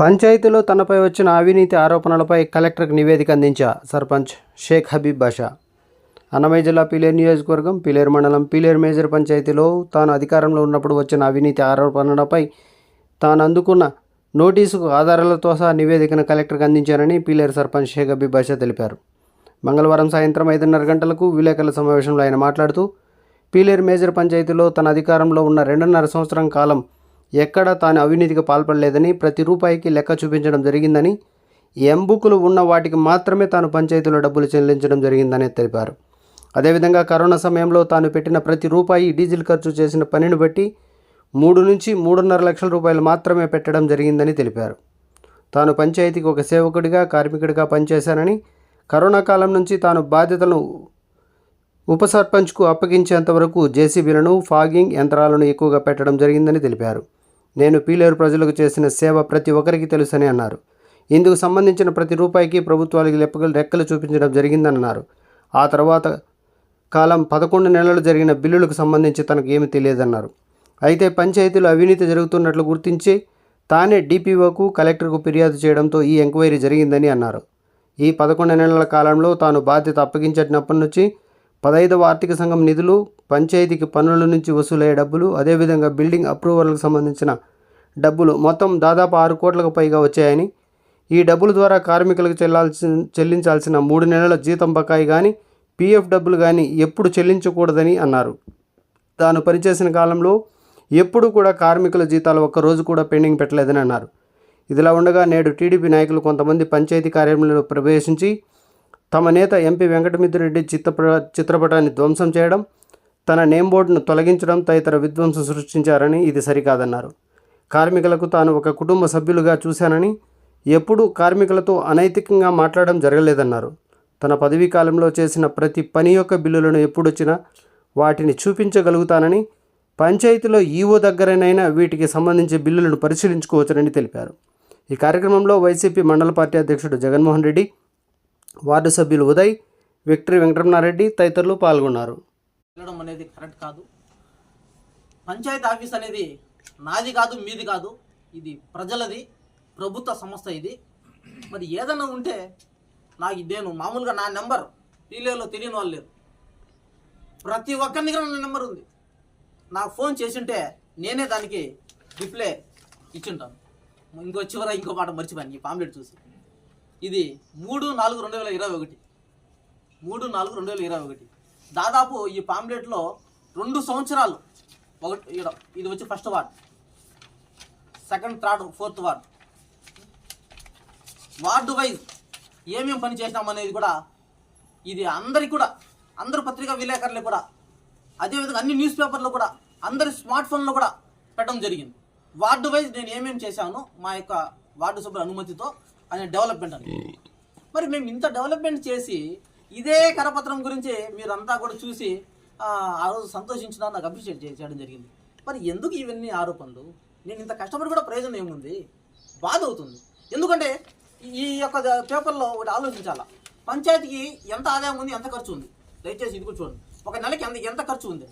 పంచాయతీలో తనపై వచ్చిన అవినీతి ఆరోపణలపై కలెక్టర్కు నివేదిక అందించా సర్పంచ్ షేక్ హబీబ్ బాషా. అన్నమయ్య జిల్లా పిలేరు నియోజకవర్గం పీలేరు మండలం పిలేరు మేజర్ పంచాయతీలో తాను అధికారంలో ఉన్నప్పుడు వచ్చిన అవినీతి ఆరోపణలపై తాను అందుకున్న నోటీసుకు ఆధారాలతో సహా నివేదికను కలెక్టర్కి అందించానని పిలేరు సర్పంచ్ షేక్ హబీబ్ బాషా తెలిపారు. మంగళవారం సాయంత్రం ఐదున్నర గంటలకు విలేకరుల సమావేశంలో ఆయన మాట్లాడుతూ పీలేరు మేజర్ పంచాయతీలో తన అధికారంలో ఉన్న రెండున్నర సంవత్సరం కాలం ఎక్కడా తాను అవినీతికి పాల్పడలేదని ప్రతి రూపాయికి లెక్క చూపించడం జరిగిందని ఎంబుకులు ఉన్న వాటికి మాత్రమే తాను పంచాయతీలో డబ్బులు చెల్లించడం జరిగిందని తెలిపారు. అదేవిధంగా కరోనా సమయంలో తాను పెట్టిన ప్రతి రూపాయి డీజిల్ ఖర్చు చేసిన పనిని బట్టి మూడు నుంచి మూడున్నర లక్షల రూపాయలు మాత్రమే పెట్టడం జరిగిందని తెలిపారు. తాను పంచాయతీకి ఒక సేవకుడిగా కార్మికుడిగా పనిచేశానని కరోనా కాలం నుంచి తాను బాధ్యతలను ఉప సర్పంచ్కు అప్పగించేంత వరకు జేసీబీలను ఫాగింగ్ యంత్రాలను ఎక్కువగా పెట్టడం జరిగిందని తెలిపారు. నేను పీలేరు ప్రజలకు చేసిన సేవ ప్రతి ఒక్కరికి తెలుసని అన్నారు. ఇందుకు సంబంధించిన ప్రతి రూపాయికి ప్రభుత్వాలకి లెక్కలు రెక్కలు చూపించడం జరిగిందన్నారు. ఆ తర్వాత కాలం పదకొండు నెలలు జరిగిన బిల్లులకు సంబంధించి తనకు ఏమి తెలియదన్నారు. అయితే పంచాయతీలో అవినీతి జరుగుతున్నట్లు గుర్తించి తానే డిపిఓకు కలెక్టర్కు ఫిర్యాదు చేయడంతో ఈ ఎంక్వైరీ జరిగిందని అన్నారు. ఈ పదకొండు నెలల కాలంలో తాను బాధ్యత అప్పగించినప్పటి నుంచి పదహైదవ ఆర్థిక సంఘం నిధులు పంచాయతీకి పన్నుల నుంచి వసూలయ్యే డబ్బులు అదేవిధంగా బిల్డింగ్ అప్రూవల్కు సంబంధించిన డబ్బులు మొత్తం దాదాపు ఆరు కోట్లకు పైగా వచ్చాయని ఈ డబ్బుల ద్వారా కార్మికులకు చెల్లాల్సి చెల్లించాల్సిన మూడు నెలల జీతం బకాయి కానీ పీఎఫ్ డబ్బులు కానీ ఎప్పుడు చెల్లించకూడదని అన్నారు. తాను పనిచేసిన కాలంలో ఎప్పుడు కూడా కార్మికుల జీతాలు ఒక్కరోజు కూడా పెండింగ్ పెట్టలేదని అన్నారు. ఇదిలా ఉండగా నేడు టీడీపీ నాయకులు కొంతమంది పంచాయతీ కార్యాలయంలో ప్రవేశించి తమ నేత ఎంపీ వెంకటమిద్రెడ్డి చిత్రప చిత్రపటాన్ని ధ్వంసం చేయడం తన నేమ్ బోర్డును తొలగించడం తదితర విధ్వంసం సృష్టించారని ఇది సరికాదన్నారు. కార్మికులకు తాను ఒక కుటుంబ సభ్యులుగా చూశానని ఎప్పుడూ కార్మికులతో అనైతికంగా మాట్లాడడం జరగలేదన్నారు. తన పదవీ కాలంలో చేసిన ప్రతి పని యొక్క బిల్లులను ఎప్పుడొచ్చినా వాటిని చూపించగలుగుతానని పంచాయతీలో ఈవో దగ్గరనైనా వీటికి సంబంధించి బిల్లులను పరిశీలించుకోవచ్చునని తెలిపారు. ఈ కార్యక్రమంలో వైసీపీ మండల పార్టీ అధ్యక్షుడు జగన్మోహన్ రెడ్డి వార్డు సభ్యులు ఉదయ్ విక్టరీ వెంకటరమణారెడ్డి తదితరులు పాల్గొన్నారు. వెళ్ళడం అనేది కరెక్ట్ కాదు. పంచాయతీ ఆఫీస్ అనేది నాది కాదు మీది కాదు. ఇది ప్రజలది ప్రభుత్వ సంస్థ ఇది. మరి ఏదైనా ఉంటే నాకు నేను మామూలుగా నా నెంబర్ పీలేలో తెలియని వాళ్ళు లేరు. ప్రతి ఒక్కరి దగ్గర నా నెంబర్ ఉంది. నాకు ఫోన్ చేసింటే నేనే దానికి రిప్లై ఇచ్చింటాను. ఇంకో చివర ఇంకో మాట మర్చిపోయాను. ఈ పాంప్లెట్ చూసి. ఇది మూడు నాలుగు రెండు వేల ఇరవై ఒకటి. మూడు నాలుగు రెండు వేల ఇరవై ఒకటి. దాదాపు ఈ పాంప్లెట్లో రెండు సంవత్సరాలు ఒకటి ఇది వచ్చి first ward second third fourth ward ward wise ఏమేం పని చేసినామనేది కూడా ఇది అందరికి కూడా అందరు పత్రికా విలేకరులు కూడా అదేవిధంగా అన్ని న్యూస్ పేపర్లు కూడా అందరి స్మార్ట్ ఫోన్లో కూడా పెట్టడం జరిగింది. వార్డు వైజ్ నేను ఏమేం చేశాను మా యొక్క వార్డు సభ్యుల అనుమతితో అనే డెవలప్మెంట్ అని మరి మేము ఇంత డెవలప్మెంట్ చేసి ఇదే కరపత్రం గురించి మీరంతా కూడా చూసి ఆ, రోజు సంతోషించిన నాకు అప్రిషియేట్ చేయడం జరిగింది. మరి ఎందుకు ఇవన్నీ ఆరోపణలు? నేను ఇంత కష్టపడి కూడా ప్రయోజనం ఏముంది? బాధ అవుతుంది. ఎందుకంటే ఈ యొక్క పేపర్లో ఒకటి ఆలోచించాలా? పంచాయతీకి ఎంత ఆదాయం ఉంది ఎంత ఖర్చు ఉంది? దయచేసి ఇది కూడా చూడండి. ఒక నెలకి ఎంత ఎంత ఖర్చు ఉంది?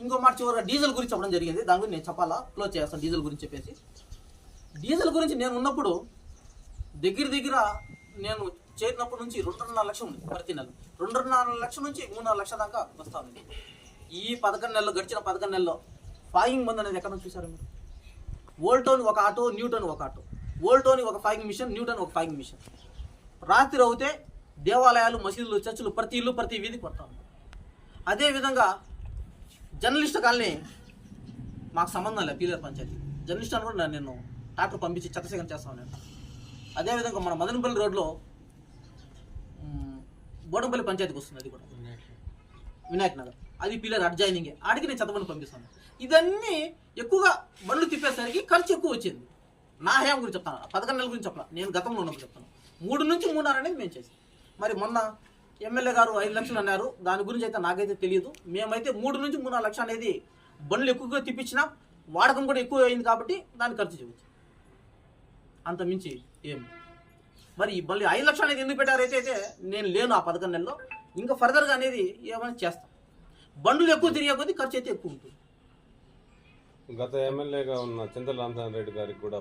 ఇంకో మాట చివరిగా డీజిల్ గురించి చెప్పడం జరిగింది. దాని గురించి నేను చెప్పాలా? క్లోజ్ చేస్తాను డీజిల్ గురించి చెప్పేసి. డీజిల్ గురించి నేను ఉన్నప్పుడు దగ్గర దగ్గర నేను చేరినప్పటి నుంచి రెండున్నర లక్షలు ఉంది ప్రతి నెల. రెండున్నర లక్షల నుంచి మూడున్నర లక్షల దాకా వస్తా ఉంది. ఈ పదకొండు నెలలు గడిచిన పదకొండు నెలలో ఫాగింగ్ బంద్ అనేది ఎక్కడ నుంచి చూసారు మీరు? ఓల్టోన్ ఒక ఆటో న్యూటన్ ఒక ఆటో. ఓల్టోని ఒక ఫాగింగ్ మిషన్ న్యూటన్ ఒక ఫాగింగ్ మిషన్ రాత్రి అవుతే దేవాలయాలు మసీదులు చర్చిలు ప్రతి ఇల్లు ప్రతి వీధి కొడతా ఉంది. అదేవిధంగా జర్నలిస్ట్ కాలనీ మాకు సంబంధం లేదు పీలర్ పంచాయతీ. జర్నలిస్ట్ అని కూడా నేను. ట్రాక్టర్ పంపించి చెత్తసేకరణ చేస్తాం నేను అదేవిధంగా మన మదనపల్లి రోడ్లో బోడంపల్లి పంచాయతీకి వస్తుంది అది కూడా. వినాయక్ నగర్. అది పిల్లర్ అడ్జాయినింగే ఆడికి నేను చెత్తబండి పంపిస్తాను. ఇదన్నీ ఎక్కువగా బండ్లు తిప్పేసరికి ఖర్చు ఎక్కువ వచ్చింది. నా హయాం గురించి చెప్తాను. పదకొండు నెలల గురించి చెప్పాను నేను గతంలో ఉన్నప్పుడు చెప్తాను. మూడు నుంచి మూడున్నర అనేది మేము చేసాం మరి మొన్న ఎమ్మెల్యే గారు ఐదు లక్షలు అన్నారు. దాని గురించి అయితే నాకైతే తెలియదు. మేమైతే మూడు నుంచి మూడున్నర లక్షలు అనేది బండ్లు ఎక్కువగా తిప్పించినా వాడకం కూడా ఎక్కువ అయింది కాబట్టి దాని ఖర్చు చేయవచ్చు అంత మించి ఏం. మరి మళ్ళీ ఐదు లక్షలు అనేది ఎందుకు పెట్టారైతే అయితే నేను లేను ఆ పథకం నెలలో. ఇంకా ఫర్దర్గా అనేది ఏమైనా చేస్తాం. బండ్లు ఎక్కువ తిరిగే కొద్దీ ఖర్చు అయితే ఎక్కువ ఉంటుంది. గత ఎమ్మెల్యేగా ఉన్న చింతల రామచంద్ర రెడ్డి గారికి కూడా